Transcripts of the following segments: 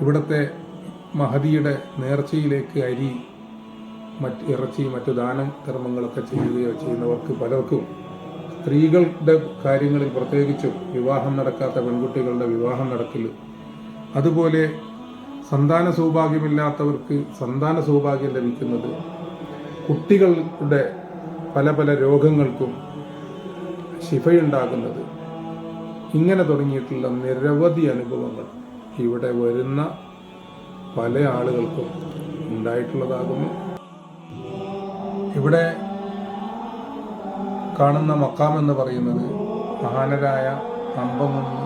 ഇവിടുത്തെ മഹതിയുടെ നേർച്ചയിലേക്ക് അരി മറ്റ് ഇറച്ചി മറ്റു ദാന കർമ്മങ്ങളൊക്കെ ചെയ്യുകയോ ചെയ്യുന്നവർക്ക് പലർക്കും സ്ത്രീകളുടെ കാര്യങ്ങളിൽ പ്രത്യേകിച്ചും വിവാഹം നടക്കാത്ത പെൺകുട്ടികളുടെ വിവാഹം നടക്കില്ല അതുപോലെ സന്താന സൗഭാഗ്യമില്ലാത്തവർക്ക് സന്താന സൗഭാഗ്യം ലഭിക്കുന്നത് കുട്ടികളുടെ പല പല രോഗങ്ങൾക്കും ശിഫയുണ്ടാകുന്നത്. ഇങ്ങനെ തുടങ്ങിയിട്ടുള്ള നിരവധി അനുഭവങ്ങൾ. ഇവിടെ വരുന്ന പല ആളുകൾക്കും ഉണ്ടായിട്ടുള്ളതാകുന്നു. ഇവിടെ കാണുന്ന മക്കാം എന്ന് പറയുന്നത് മഹാനരായ അമ്പമുന്ന്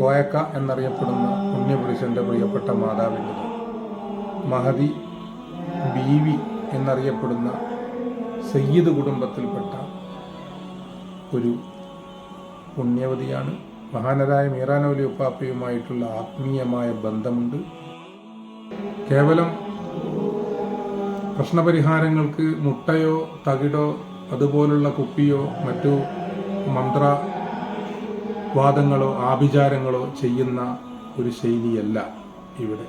കോയക്ക എന്നറിയപ്പെടുന്ന പുണ്യപുരുഷന്റെ പ്രിയപ്പെട്ട മാതാവിന്റെ മഹതി ബീവി എന്നറിയപ്പെടുന്ന സയ്യിദ് കുടുംബത്തിൽപ്പെട്ട ഒരു പുണ്യവതിയാണ്. മഹാനരായ മീറാനോലി ഉപ്പാപ്പയുമായിട്ടുള്ള ആത്മീയമായ ബന്ധമുണ്ട്. കേവലം പ്രശ്നപരിഹാരങ്ങൾക്ക് മുട്ടയോ തകിടോ അതുപോലുള്ള കുപ്പിയോ മറ്റു മന്ത്രവാദങ്ങളോ ആഭിചാരങ്ങളോ ചെയ്യുന്ന ഒരു ശൈലിയല്ല ഇവിടെ.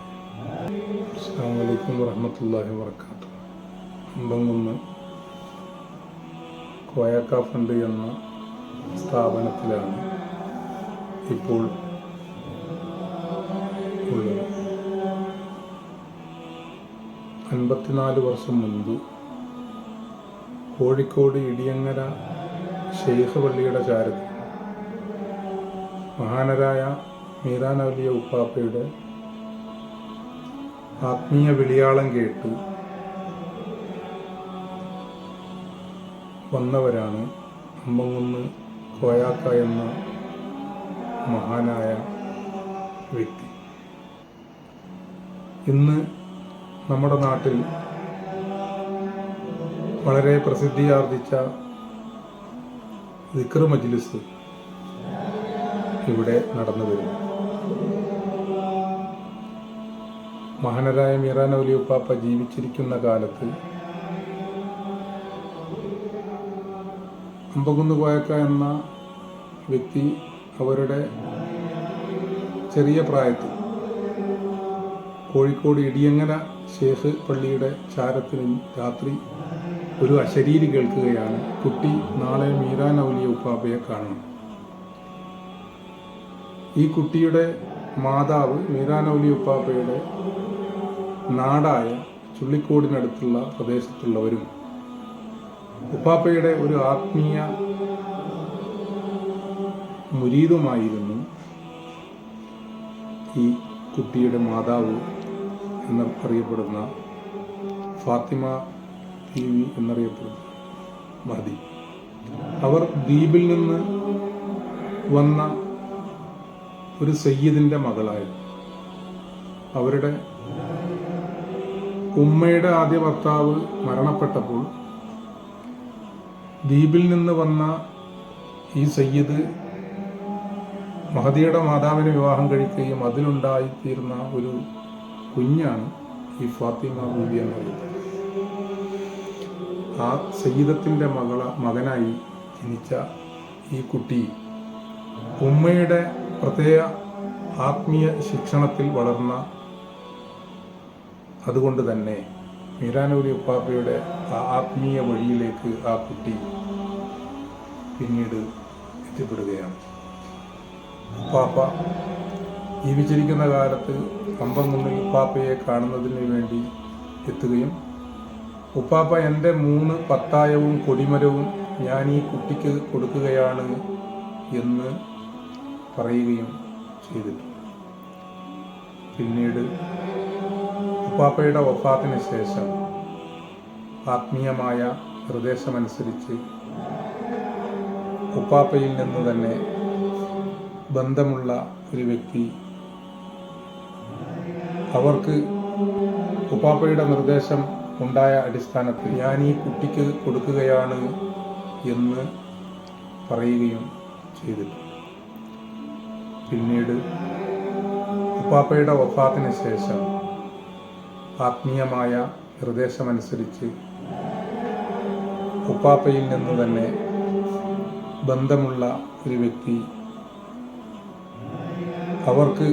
അസ്സാം വലൈക്കും വറഹമത്തല്ലാഹി വർക്കാത്തു അമ്പങ്കുന്ന് കോയക്ക ഫണ്ട് എന്ന സ്ഥാപനത്തിലാണ് ഇപ്പോൾ ഉള്ളത്. അൻപത്തിനാല് വർഷം മുൻപ് കോഴിക്കോട് ഇടിയങ്ങര ഷെയ്ഖ് പള്ളിയുടെ ചാരത്തിൽ മഹാനരായ മീരാൻ അലിയ ഉപ്പാപ്പയുടെ ആത്മീയ വിളിയാളം കേട്ട് വന്നവരാണ് അമ്പങ്ങുന്ന് കോയാക്ക എന്ന മഹാനായ വ്യക്തി. ഇന്ന് നമ്മുടെ നാട്ടിൽ വളരെ പ്രസിദ്ധിയാർജിച്ച ദിക്ർ മജ്ലിസ് ഇവിടെ നടന്നു വരുന്നു. മഹാനരായ മീറാൻ ഉപ്പാപ്പ ജീവിച്ചിരിക്കുന്ന കാലത്ത് അമ്പകുന്ന് കോയക്ക എന്ന വ്യക്തി അവരുടെ ചെറിയ പ്രായത്തിൽ. കോഴിക്കോട് ഇടിയങ്ങര ശേഖ് പള്ളിയുടെ ചാരത്തിന് രാത്രി ഒരു അശരീരി കേൾക്കുകയാണ്. കുട്ടി നാളെ മീരാൻ ഔലിയ ഉപ്പാബയെ കാണണം. ഈ കുട്ടിയുടെ മാതാവ് മീരാൻ ഔലിയ ഉപ്പാബയുടെ നാടായ ചുള്ളിക്കോടിനടുത്തുള്ള പ്രദേശത്തുള്ളവരും ഉപ്പാപ്പയുടെ ഒരു ആത്മീയ മുരീതുമായിരുന്നു ഈ കുട്ടിയുടെ മാതാവ് എന്നറിയപ്പെടുന്ന ഫാത്തിമ ബീവി എന്നറിയപ്പെടുന്ന മതി അവർ ദ്വീപിൽ നിന്ന് വന്ന ഒരു സയ്യിദിന്റെ മകളായിരുന്നു. അവരുടെ ഉമ്മയുടെ ആദ്യ ഭർത്താവ് മരണപ്പെട്ടപ്പോൾ ദ്വീപിൽ നിന്ന് വന്ന ഈ സയ്യിദ് മഹദിയുടെ മാതാവിനെ വിവാഹം കഴിക്കുകയും അതിലുണ്ടായിത്തീർന്ന ഒരു കുഞ്ഞാണ് ഈ ഫാത്തിമ ബീബി എന്ന് പറയുന്നത്. ആ സയ്യിദത്തിന്റെ മകള മകനായി ജനിച്ച ഈ കുട്ടി ഉമ്മയുടെ പ്രത്യേക ആത്മീയ ശിക്ഷണത്തിൽ വളർന്ന അതുകൊണ്ട് തന്നെ മീരാനൂരി ഉപ്പാപ്പയുടെ ആ ആത്മീയ വഴിയിലേക്ക് ആ കുട്ടി പിന്നീട് എത്തിപ്പെടുകയാണ്. ഉപ്പാപ്പ ജീവിച്ചിരിക്കുന്ന കാലത്ത് കമ്പംകുന്നിൽ ഉപ്പാപ്പയെ കാണുന്നതിന് വേണ്ടി എത്തുകയും ഉപ്പാപ്പ എന്റെ മൂന്ന് പത്തായവും കൊടിമരവും ഞാൻ ഈ കുട്ടിക്ക് കൊടുക്കുകയാണ് എന്ന് പറയുകയും ചെയ്തിട്ടുണ്ട്. പിന്നീട് ഉപ്പാപ്പയുടെ വഫാത്തിന് ശേഷം ആത്മീയമായ നിർദ്ദേശമനുസരിച്ച് ഉപ്പാപ്പയിൽ നിന്ന് തന്നെ ബന്ധമുള്ള ഒരു വ്യക്തി. അവർക്ക് ഉപ്പാപ്പയുടെ നിർദ്ദേശം ഉണ്ടായ അടിസ്ഥാനത്തിൽ ഞാൻ ഈ കുട്ടിക്ക് കൊടുക്കുകയാണ് എന്ന് പറയുകയും ചെയ്തിട്ടുണ്ട്. പിന്നീട് ഉപ്പാപ്പയുടെ വഫാത്തിന് ശേഷം ആത്മീയമായ നിർദ്ദേശമനുസരിച്ച് ഉപ്പാപ്പയിൽ നിന്ന് തന്നെ ബന്ധമുള്ള ഒരു വ്യക്തി അവർക്ക്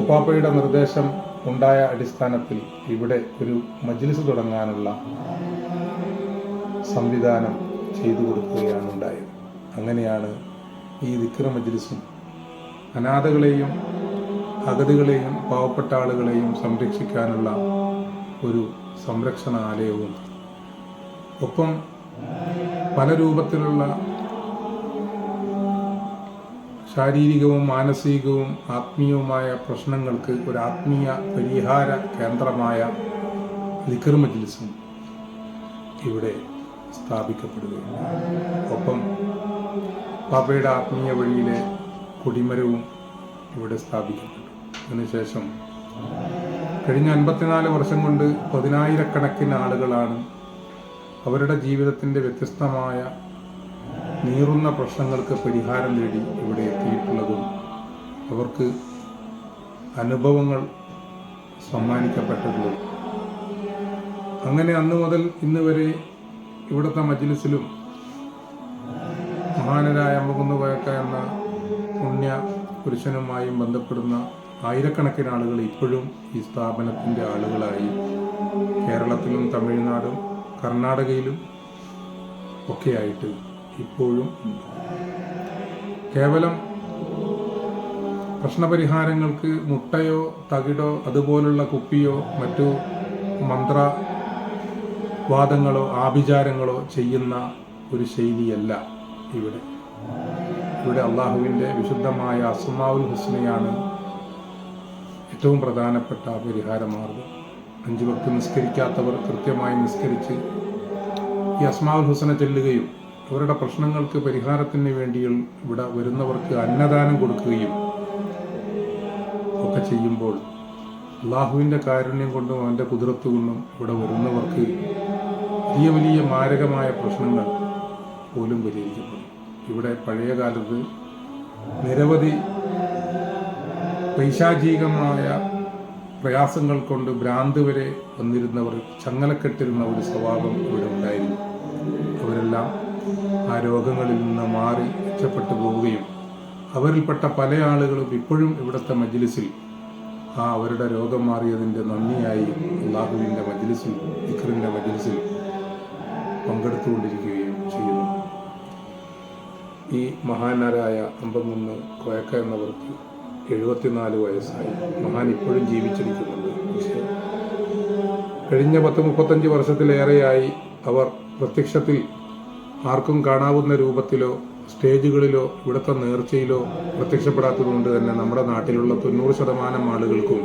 ഉപ്പാപ്പയുടെ നിർദ്ദേശം ഉണ്ടായ അടിസ്ഥാനത്തിൽ ഇവിടെ ഒരു മജ്ലിസ് തുടങ്ങാനുള്ള സംവിധാനം ചെയ്തു കൊടുക്കുകയാണ് ഉണ്ടായത്. അങ്ങനെയാണ് ഈ ദിക്ര മജ്ലിസും അനാഥകളെയും അഗതികളെയും പാവപ്പെട്ട ആളുകളെയും സംരക്ഷിക്കാനുള്ള ഒരു സംരക്ഷണ ആലയവും. ഒപ്പം പല രൂപത്തിലുള്ള ശാരീരികവും മാനസികവും ആത്മീയവുമായ പ്രശ്നങ്ങൾക്ക് ഒരു ആത്മീയ പരിഹാര കേന്ദ്രമായ ലിക്കർ ഇവിടെ സ്ഥാപിക്കപ്പെടുകയാണ്. ഒപ്പം പാപ്പയുടെ ആത്മീയ വഴിയിലെ കൊടിമരവും ഇവിടെ സ്ഥാപിക്കപ്പെട്ടു. അതിനുശേഷം കഴിഞ്ഞ അൻപത്തിനാല് വർഷം കൊണ്ട് പതിനായിരക്കണക്കിന് ആളുകളാണ് അവരുടെ ജീവിതത്തിന്റെ വ്യത്യസ്തമായ നീറുന്ന പ്രശ്നങ്ങൾക്ക് പരിഹാരം നേടി ഇവിടെ എത്തിയിട്ടുള്ളതും അവർക്ക് അനുഭവങ്ങൾ സമ്മാനിക്കപ്പെട്ടിട്ടുള്ളതും അങ്ങനെ അന്ന് മുതൽ ഇന്ന് വരെ ഇവിടുത്തെ മജ്ലിസിലും മഹാനരായ അമ്മകുന്ന് പോയക്ക എന്ന പുണ്യ പുരുഷനുമായും ബന്ധപ്പെടുന്ന ആയിരക്കണക്കിന് ആളുകൾ ഇപ്പോഴും ഈ സ്ഥാപനത്തിന്റെ ആളുകളായി. കേരളത്തിലും തമിഴ്നാടും കർണാടകയിലും ഒക്കെയായിട്ട് ഇപ്പോഴും ഉണ്ട്. കേവലം പ്രശ്നപരിഹാരങ്ങൾക്ക് മുട്ടയോ തകിടോ അതുപോലുള്ള കുപ്പിയോ മറ്റു മന്ത്രവാദങ്ങളോ ആഭിചാരങ്ങളോ ചെയ്യുന്ന ഒരു ശൈലിയല്ല ഇവിടെ. ഇവിടെ അള്ളാഹുവിന്റെ വിശുദ്ധമായ അസുമാവുൽ ഹുസ്നയാണ് ഏറ്റവും പ്രധാനപ്പെട്ട പരിഹാരമാർഗം. അഞ്ചു ഭക്തി നിസ്കരിക്കാത്തവർ കൃത്യമായി നിസ്കരിച്ച് ഈ അസ്മാവുൽ ഹുസന ചെല്ലുകയും അവരുടെ പ്രശ്നങ്ങൾക്ക് പരിഹാരത്തിന് വേണ്ടി ഇവിടെ വരുന്നവർക്ക് അന്നദാനം കൊടുക്കുകയും ഒക്കെ ചെയ്യുമ്പോൾ അള്ളാഹുവിന്റെ കാരുണ്യം കൊണ്ടും അവന്റെ കുതിരത്ത് കൊണ്ടും ഇവിടെ വരുന്നവർക്ക് വലിയ വലിയ മാരകമായ പ്രശ്നങ്ങൾ പോലും പരിഹരിക്കപ്പെടും. ഇവിടെ പഴയ കാലത്ത് നിരവധി പൈശാചികമായ പ്രയാസങ്ങൾ കൊണ്ട് ഭ്രാന്ത് വരെ വന്നിരുന്നവർ ചങ്ങലക്കെട്ടിരുന്ന ഒരു സ്വഭാവം ഇവിടെ ഉണ്ടായിരുന്നു. അവരെല്ലാം ആ രോഗങ്ങളിൽ നിന്ന് മാറി രക്ഷപ്പെട്ടു പോവുകയും അവരിൽപ്പെട്ട പല ആളുകളും ഇപ്പോഴും ഇവിടുത്തെ മജ്ലിസിൽ. ആ അവരുടെ രോഗം മാറിയതിന്റെ നന്ദിയായി അള്ളാഹുവിന്റെ മജ്ലിസിൽ ഇഖറിന്റെ മജ്ലിസിൽ പങ്കെടുത്തുകൊണ്ടിരിക്കുകയും ചെയ്യുന്നു. ഈ മഹാനരായ അമ്പംകുന്ന് കോയക്ക എന്നവർക്ക് എഴുപത്തിനാല് വയസ്സായി. മഹാൻ ഇപ്പോഴും ജീവിച്ചിരിക്കുന്നുണ്ട്. പക്ഷേ കഴിഞ്ഞ പത്ത് മുപ്പത്തഞ്ച് വർഷത്തിലേറെയായി അവർ പ്രത്യക്ഷത്തിൽ ആർക്കും കാണാവുന്ന രൂപത്തിലോ സ്റ്റേജുകളിലോ ഇവിടുത്തെ നേർച്ചയിലോ പ്രത്യക്ഷപ്പെടാത്തതുകൊണ്ട് തന്നെ നമ്മുടെ നാട്ടിലുള്ള തൊണ്ണൂറ് ശതമാനം ആളുകൾക്കും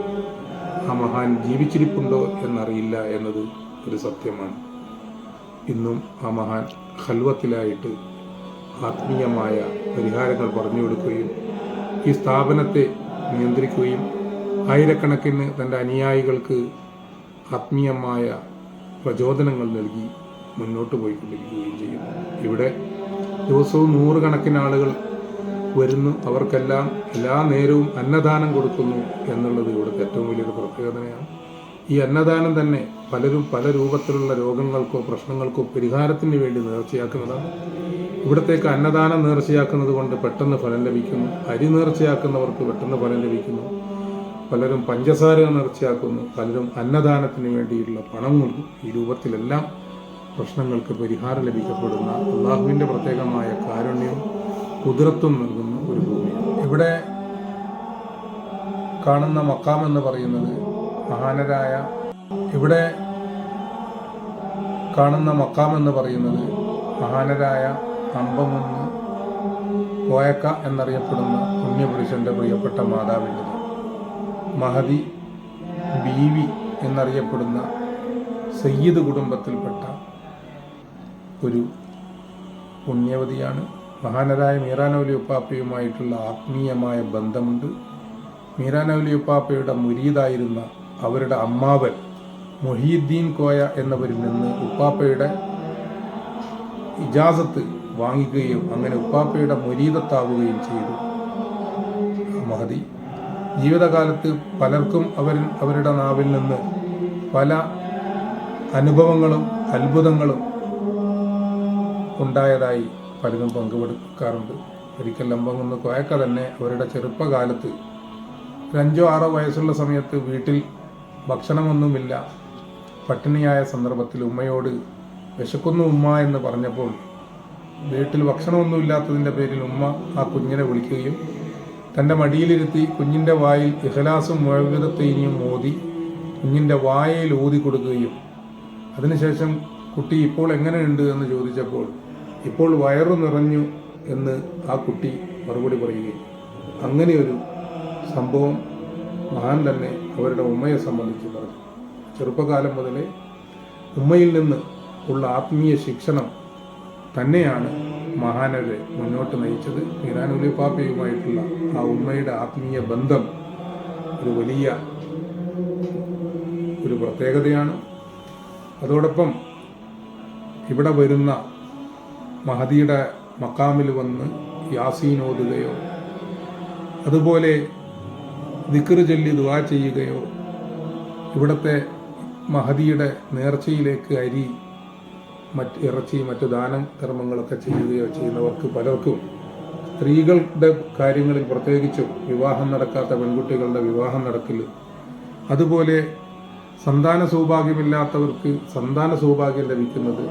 ആ മഹാൻ ജീവിച്ചിരിപ്പുണ്ടോ എന്നറിയില്ല എന്നത് ഒരു സത്യമാണ്. ഇന്നും ആ മഹാൻ ഹൽവത്തിലായിട്ട് ആത്മീയമായ പരിഹാരങ്ങൾ പറഞ്ഞു കൊടുക്കുകയും ഈ സ്ഥാപനത്തെ നിയന്ത്രിക്കുകയും ആയിരക്കണക്കിന് തന്റെ അനുയായികൾക്ക് ആത്മീയമായ പ്രചോദനങ്ങൾ നൽകി മുന്നോട്ട് പോയിക്കൊണ്ടിരിക്കുകയും ചെയ്യുന്നു. ഇവിടെ ദിവസവും നൂറുകണക്കിന് ആളുകൾ വരുന്നു. അവർക്കെല്ലാം എല്ലാ നേരവും അന്നദാനം കൊടുക്കുന്നു എന്നുള്ളത് ഇവിടുത്തെ ഏറ്റവും വലിയൊരു പ്രത്യേകതയാണ്. ഈ അന്നദാനം തന്നെ പലരും പല രൂപത്തിലുള്ള രോഗങ്ങൾക്കോ പ്രശ്നങ്ങൾക്കോ പരിഹാരത്തിന് വേണ്ടി നേർച്ചയാക്കുന്നതാണ്. ഇവിടത്തേക്ക് അന്നദാനം നേർച്ചയാക്കുന്നത് കൊണ്ട് പെട്ടെന്ന് ഫലം ലഭിക്കുന്നു. അരി നേർച്ചയാക്കുന്നവർക്ക് പെട്ടെന്ന് ഫലം ലഭിക്കുന്നു. പലരും പഞ്ചസാര നേർച്ചയാക്കുന്നു. പലരും അന്നദാനത്തിന് വേണ്ടിയുള്ള പണം നൽകും ഈ രൂപത്തിലെല്ലാം പ്രശ്നങ്ങൾക്ക് പരിഹാരം ലഭിക്കപ്പെടുന്ന അള്ളാഹുവിന്റെ പ്രത്യേകമായ കാരുണ്യവും കുതിരത്വം നൽകുന്ന ഒരു ഭൂമിയാണ്. ഇവിടെ കാണുന്ന മക്കാം എന്ന് പറയുന്നത് മഹാനരായ ഇവിടെ കാണുന്ന മക്കാം എന്ന് പറയുന്നത് മഹാനരായ അമ്പമൊന്ന് കോയക്ക എന്നറിയപ്പെടുന്ന പുണ്യപുരുഷന്റെ പ്രിയപ്പെട്ട മാതാവിന്റെ മഹതി ബീവി എന്നറിയപ്പെടുന്ന സയ്യിദ് കുടുംബത്തിൽപ്പെട്ട ഒരു പുണ്യവതിയാണ് മഹാനരായ മീറാനൗലി ഉപ്പാപ്പയുമായിട്ടുള്ള ആത്മീയമായ ബന്ധമുണ്ട്. മീറാനൗലി ഉപ്പാപ്പയുടെ മുരീദായിരുന്ന അവരുടെ അമ്മാവൻ മൊഹീദ്ദീൻ കോയ എന്നവരിൽ നിന്ന് ഉപ്പാപ്പയുടെ ഇജാസത്ത് വാങ്ങിക്കുകയും അങ്ങനെ ഉപ്പാപ്പയുടെ മുരീതത്താവുകയും ചെയ്തു. മഹതി ജീവിതകാലത്ത് പലർക്കും അവർ അവരുടെ നാവിൽ നിന്ന് പല അനുഭവങ്ങളും അത്ഭുതങ്ങളും ഉണ്ടായതായി പലരും പങ്കുവെടുക്കാറുണ്ട് ഒരിക്കൽ ലംബംകുന്ന് കോയക്ക തന്നെ അവരുടെ ചെറുപ്പകാലത്ത് ഒരഞ്ചോ ആറോ വയസ്സുള്ള സമയത്ത് വീട്ടിൽ ഭക്ഷണമൊന്നുമില്ല. പട്ടിണിയായ സന്ദർഭത്തിൽ ഉമ്മയോട് വിശക്കുന്നു ഉമ്മ എന്ന് പറഞ്ഞപ്പോൾ വീട്ടിൽ ഭക്ഷണമൊന്നുമില്ലാത്തതിന്റെ പേരിൽ ഉമ്മ ആ കുഞ്ഞിനെ വിളിക്കുകയും തന്റെ മടിയിലിരുത്തി കുഞ്ഞിന്റെ വായിൽ ഇഹലാസും മുഴവിധത്തെയും ഓതി കുഞ്ഞിന്റെ വായയിൽ ഊതി കൊടുക്കുകയും. അതിനുശേഷം കുട്ടി ഇപ്പോൾ എങ്ങനെയുണ്ട്? എന്ന് ചോദിച്ചപ്പോൾ ഇപ്പോൾ വയറു നിറഞ്ഞു എന്ന് ആ കുട്ടി മറുപടി പറയുകയും അങ്ങനെയൊരു സംഭവം മഹാൻ തന്നെ അവരുടെ ഉമ്മയെ സംബന്ധിച്ച് പറഞ്ഞു. ചെറുപ്പകാലം മുതലേ ഉമ്മയിൽ നിന്ന് ഉള്ള ആത്മീയ ശിക്ഷണം തന്നെയാണ് മഹാനരെ മുന്നോട്ട് നയിച്ചത്. മീരാനുലി പാപ്പയുമായിട്ടുള്ള ആ ഉമ്മയുടെ ആത്മീയ ബന്ധം ഒരു വലിയ ഒരു പ്രത്യേകതയാണ്. അതോടൊപ്പം ഇവിടെ വരുന്ന മഹദിയുടെ മക്കാമിൽ വന്ന് യാസീൻ ഓതുകയോ അതുപോലെ ദിക്റ് ചൊല്ലി ദുവാ ചെയ്യുകയോ ഇവിടുത്തെ മഹദിയുടെ നേർച്ചയിലേക്ക് അരി മറ്റ് ഇറച്ചി മറ്റു ദാനം കർമ്മങ്ങളൊക്കെ ചെയ്യുകയോ ചെയ്യുന്നവർക്ക് പലർക്കും സ്ത്രീകളുടെ കാര്യങ്ങളിൽ പ്രത്യേകിച്ചും വിവാഹം നടക്കാത്ത പെൺകുട്ടികളുടെ വിവാഹം നടക്കൽ അതുപോലെ സന്താന സൗഭാഗ്യമില്ലാത്തവർക്ക് സന്താന സൗഭാഗ്യം ലഭിക്കുന്നത്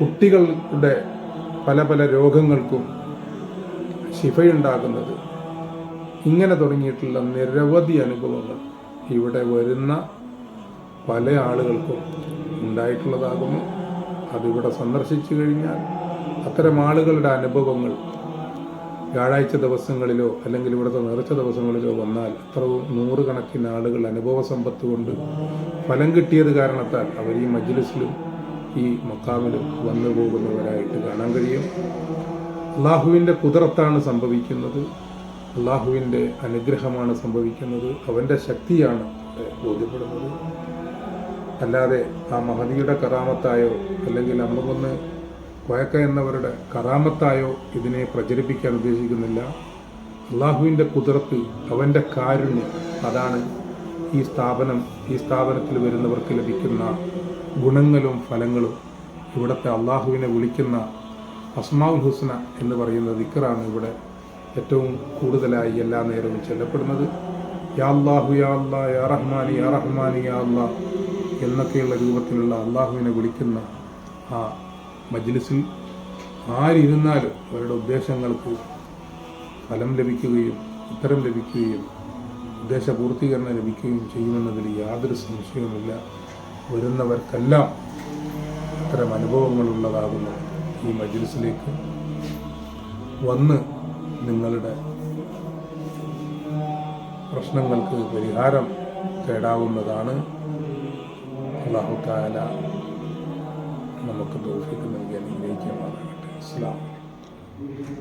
കുട്ടികളുടെ പല പല രോഗങ്ങൾക്കും ശിഫയുണ്ടാകുന്നത്. ഇങ്ങനെ തുടങ്ങിയിട്ടുള്ള നിരവധി അനുഭവങ്ങൾ ഇവിടെ വരുന്ന പല ആളുകൾക്കും ഉണ്ടായിട്ടുള്ളതാകുന്നു. അതിവിടെ സന്ദർശിച്ചു കഴിഞ്ഞാൽ അത്തരം ആളുകളുടെ അനുഭവങ്ങൾ വ്യാഴാഴ്ച ദിവസങ്ങളിലോ അല്ലെങ്കിൽ ഇവിടുത്തെ നേർച്ച ദിവസങ്ങളിലോ വന്നാൽ അത്രയും നൂറുകണക്കിന് ആളുകൾ അനുഭവ സമ്പത്ത് കൊണ്ട് ഫലം കിട്ടിയത് കാരണത്താൽ അവർ ഈ മജ്ലിസിലും ഈ മക്കാമിലും വന്നു പോകുന്നവരായിട്ട് കാണാൻ കഴിയും. അള്ളാഹുവിന്റെ കുതിരത്താണ് സംഭവിക്കുന്നത്. അള്ളാഹുവിന്റെ അനുഗ്രഹമാണ് സംഭവിക്കുന്നത്. അവന്റെ ശക്തിയാണ് ബോധ്യപ്പെടുന്നത്. അല്ലാതെ ആ മഹതിയുടെ കറാമത്തായോ അല്ലെങ്കിൽ അമ്മകൊന്ന് കോയക്ക എന്നവരുടെ കറാമത്തായോ ഇതിനെ പ്രചരിപ്പിക്കാൻ ഉദ്ദേശിക്കുന്നില്ല. അള്ളാഹുവിന്റെ കുതിർത്ത് അവന്റെ കാരുണ്യം അതാണ് ഈ സ്ഥാപനം ഈ സ്ഥാപനത്തിൽ വരുന്നവർക്ക് ലഭിക്കുന്ന ഗുണങ്ങളും ഫലങ്ങളും ഇവിടുത്തെ അള്ളാഹുവിനെ വിളിക്കുന്ന അസ്മാവുൽ ഹുസ്ന എന്ന് പറയുന്ന ദിക്കറാണ് ഇവിടെ ഏറ്റവും കൂടുതലായി എല്ലാ നേരവും ചെല്ലപ്പെടുന്നത്. യാ അള്ളാഹു യാ അല്ലാ യാ റഹ്മാനി യാ റഹ്മാനി യാ അല്ലാ എന്നൊക്കെയുള്ള രൂപത്തിലുള്ള അള്ളാഹുവിനെ വിളിക്കുന്ന ആ മജ്ലിസിൽ ആരിരുന്നാലും അവരുടെ ഉദ്ദേശങ്ങൾക്ക് ഫലം ലഭിക്കുകയും ഉത്തരം ലഭിക്കുകയും ഉദ്ദേശപൂർത്തീകരണം ലഭിക്കുകയും ചെയ്യുമെന്നതിൽ യാതൊരു സംശയവുമില്ല. വരുന്നവർക്കെല്ലാം അത്തരം അനുഭവങ്ങളുള്ളതാകുന്നു ഈ മജ്ലിസിലേക്ക്. വന്ന് നിങ്ങളുടെ പ്രശ്നങ്ങൾക്ക് പരിഹാരം തേടാവുന്നതാണ്. അള്ളാഹു താല നമുക്ക് തോഫിക്ക് നൽകി അനുഗ്രഹിക്കുമാറാകട്ടെ അസ്ലാം